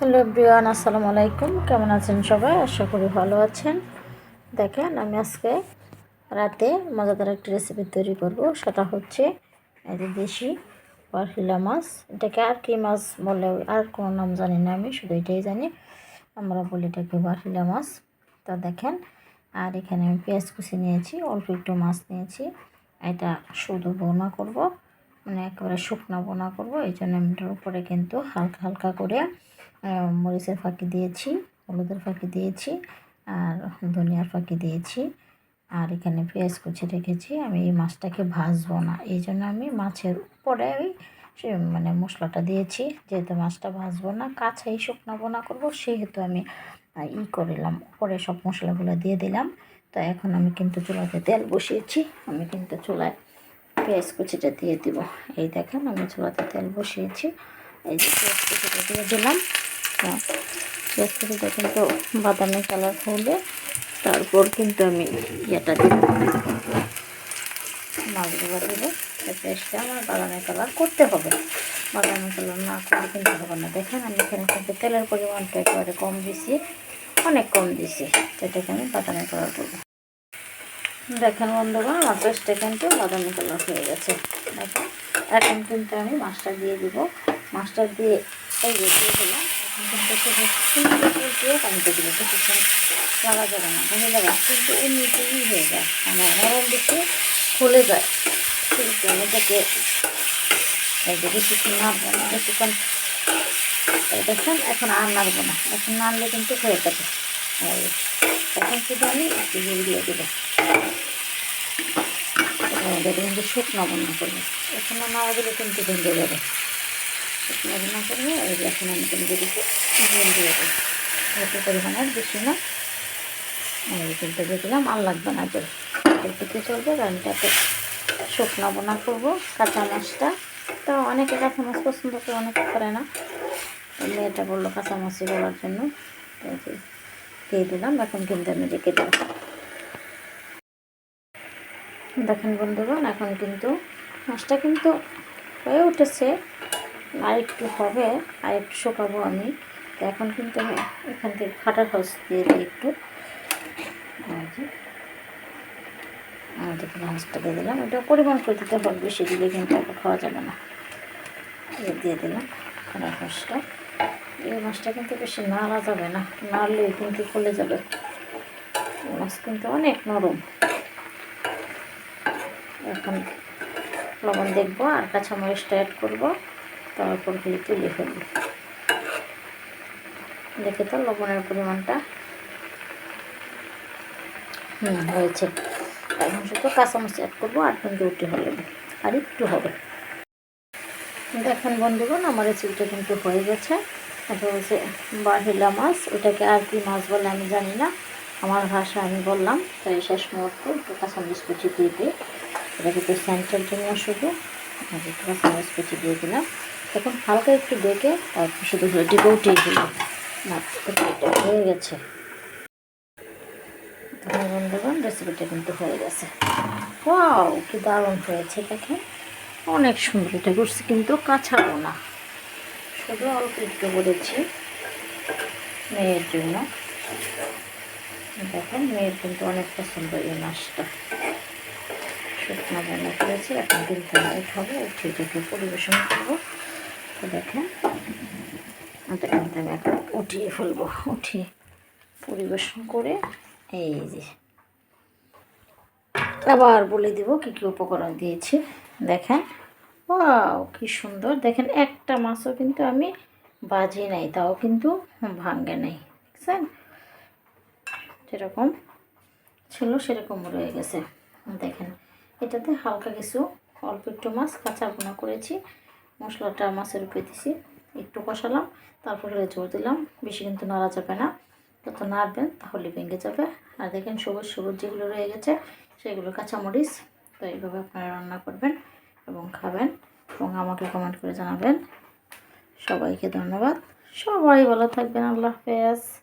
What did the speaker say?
Hello Brian আসসালামু আলাইকুম। কেমন আছেন সবাই? আশা করি ভালো আছেন। দেখেন, আমি আজকে রাতে মজাদার একটি রেসিপি তৈরি করব। সেটা হচ্ছে এই দেশি পারহিলা মাছ। এটাকে আর কি মাছ বলে, আর কোনো নাম জানি না আমি, শুধু এটাই জানি। আমরা বলি এটাকে বারহিলা মাছ। তা দেখেন, আর এখানে আমি পেঁয়াজ কুচি নিয়েছি, অল্প একটু মাছ নিয়েছি। এটা শুধু বোনা করব মানে একেবারে শুকনো বোনা করব। এই জন্য আমি এটার উপরে কিন্তু হালকা হালকা করে মরিচের ফাঁকি দিয়েছি, হলুদের ফাঁকি দিয়েছি আর ধনিয়ার ফাঁকি দিয়েছি। আর এখানে পেঁয়াজ কুচি রেখেছি। আমি এই মাছটাকে ভাজবো না। এই জন্য আমি মাছের উপরে ওই মানে মশলাটা দিয়েছি। যেহেতু মাছটা ভাজবো না, কাঁচাই শুকনো বোনা করব, সেহেতু আমি ই করিলাম। উপরে সব মশলাগুলো দিয়ে দিলাম। তো এখন আমি কিন্তু চুলাতে তেল বসিয়েছি। আমি কিন্তু চুলায় পেঁয়াজ কুচিটা দিয়ে দিব। এই দেখেন আমি চুলাতে তেল বসিয়েছি। দিয়ে দিলাম। হ্যাঁ, পেঁয়াজ কুচিটা কিন্তু বাদামি কালার হলে তারপর কিন্তু আমি ইয়েটা দিব মাছগুলো দিব পেঁয়াজটা আমার বাদামি কালার করতে হবে। বাদামি কালার না করলে কিন্তু হবে না। দেখেন আমি এখানে কিন্তু তেলের পরিমাণটা একেবারে কম দিছি অনেক কম দিছি। সেটাকে আমি বাদামি কালার করব দেখেন বন্ধুগণ আমার পেস্টটা কিন্তু বাদামি কালার হয়ে গেছে। দেখেন এখন কিন্তু আমি মাছটা দিয়ে দিব। মাছটা দিয়ে এই দিয়ে দিলাম। এখন সুন্দর দিয়ে না হয়ে যায় মানে খুলে যায়। না এখন আর নাড়বো না। এখন নাড়লে কিন্তু হয়ে যাবে। এখন শুধু আমি একটু দিয়ে দেবো। কিন্তু শুকনো বন্যা করব। শুকনো না দিলে কিন্তু ভেঙে যাবে। বন্যা করব এখন আমি কিন্তু দিকে ঝোল দিয়ে দেবো একটু পরিমাণের বেশি না। এই কিন্তু দেখলাম আর লাগবে না জল এটুকু চলবে, কারণ এটাতে শুকনো বোনা করব, কাঁচা মাছটা। তো অনেকে কাঁচা মাছ পছন্দ করে, অনেকে করে না। মেয়েটা বলল কাঁচা মাছই বলার জন্য। দিয়ে দিলাম, এখন কিন্তু আমি রেখে দেবো। দেখেন বন্ধুগণ, এখন কিন্তু মাছটা কিন্তু হয়ে উঠেছে। আর একটু হবে, আর একটু শুকাবো আমি। তো এখন কিন্তু আমি এখান থেকে খাটার হাউস দিয়ে দিই একটু। আর দেখুন হাঁসটা দিয়ে দিলাম। এটা পরিমাণ করে দিতে হবে বেশি দিলে কিন্তু আবার খাওয়া যাবে না। দিয়ে দিলাম খাটার হাঁসটা এই মাছটা কিন্তু বেশি নাড়া যাবে না, নাড়লে কিন্তু খুলে যাবে। মাছ কিন্তু অনেক নরম। এখন লবণ দেখব, আর কাঁচামরিচটা অ্যাড করব। তারপর দিয়ে তুলে ফেলব দেখে তো লবণের পরিমাণটা হুম, হয়েছে। এখন শুধু কাঁচামরিচ অ্যাড করব, আর কিন্তু উঠে হলে আর একটু হবে। দেখেন বন্ধুগণ, আমার রেসিপিটা কিন্তু হয়ে গেছে। এটা হচ্ছে বাহিলা মাছ। ওটাকে আর কি মাছ বলে আমি জানি না। আমার ভাষা আমি বললাম, তাই শেষ মুহূর্তে একটু কাঁচামরিচ কুচি দিয়ে দিই। এটা কিন্তু স্যান্টার জন্য শুধু। আর একটু কাঁচামরিচ কুচি দিয়ে দিলাম। এখন হালকা একটু দেখে তারপর শুধু ডিবে উঠিয়ে দিলাম না এটা হয়ে গেছে। বন্ধুগণ রেসিপিটা কিন্তু হয়ে গেছে। ওয়াও কি দারুণ হয়েছে দেখেন অনেক সুন্দর, এটা করছি কিন্তু কাঁচাবো না। শুধু অল্প একটু করেছি মেয়ের জন্য। দেখেন মেয়ের কিন্তু অনেক পছন্দ এই মাছটা। শুকনো বন্ধ করেছি, এখন কিন্তু আমি খাব উঠিয়ে পরিবেশন করব। তো দেখেন আমি এখন উঠিয়ে ফেলব, উঠিয়ে পরিবেশন করে এই যে। আবার বলে দিব কী কী উপকরণ দিয়েছি। দেখেন, ওয়াও, কি সুন্দর। দেখেন, একটা মাছও কিন্তু আমি বাজি নাই, তাও কিন্তু ভাঙ্গে নাই। দেখছেন? যেরকম ছিল, সেরকম রয়ে গেছে। দেখেন, এটাতে হালকা কিছু, অল্প একটু মাছ কাঁচা বোনা করেছি। মশলাটা মাছের উপরে দিছি, একটু কষালাম, তারপরে জোর দিলাম। বেশি কিন্তু নাড়া যাবে না। যত নাড়বেন তাহলে ভেঙে যাবে। আর দেখেন সবুজ সবুজ যেগুলো রয়ে গেছে, সেগুলো কাঁচামরিচ। তো এইভাবে আপনারা রান্না করবেন এবং খাবেন এবং আমাকে কমেন্ট করে জানাবেন। সবাইকে ধন্যবাদ। সবাই ভালো থাকবেন। আল্লাহ হাফেজ।